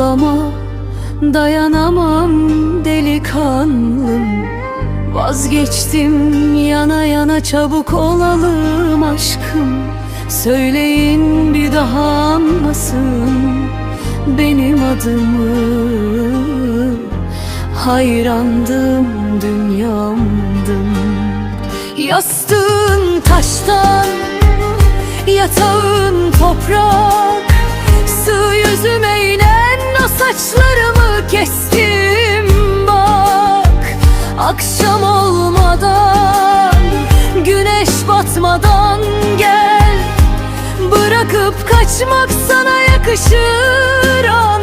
ağlama Dayanamam delikanlım. Vazgeçtim yana yana çabuk olalım aşkım. Söyleyin bir daha anmasın benim adımı. Hayrandım dünyamdım. Yastığın taştan Yatağın toprak. Sığ o saçlarımı kestim bak Akşam olmadan Güneş batmadan gel. Bırakıp kaçmak sana yakışır ancak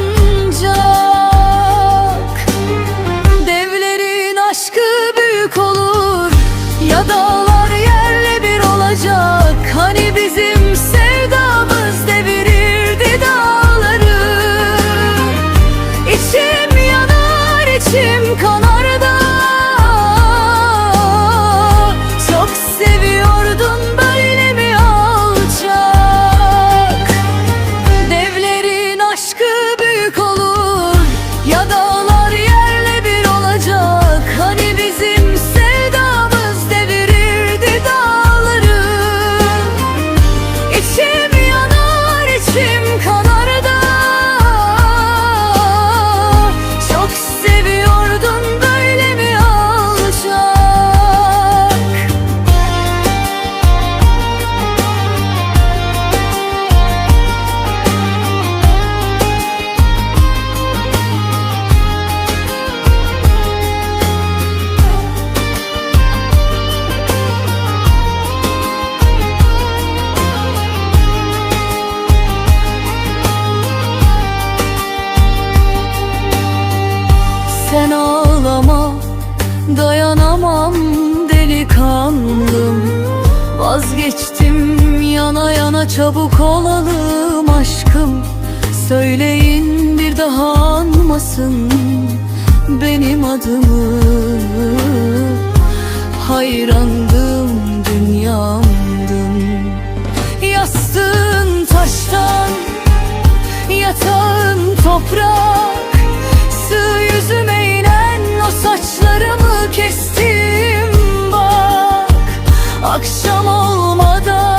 dayanamam delikanlım. Vazgeçtim yana yana çabuk olalım aşkım. Söyleyin bir daha anmasın benim adımı. Hayrandım Akşam olmadan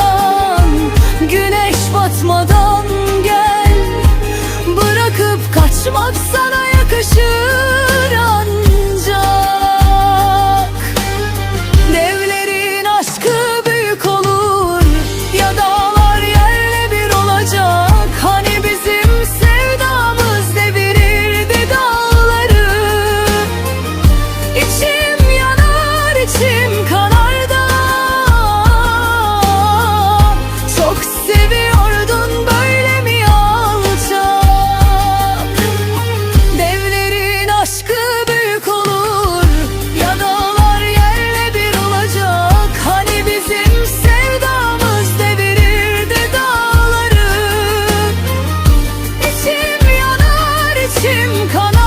come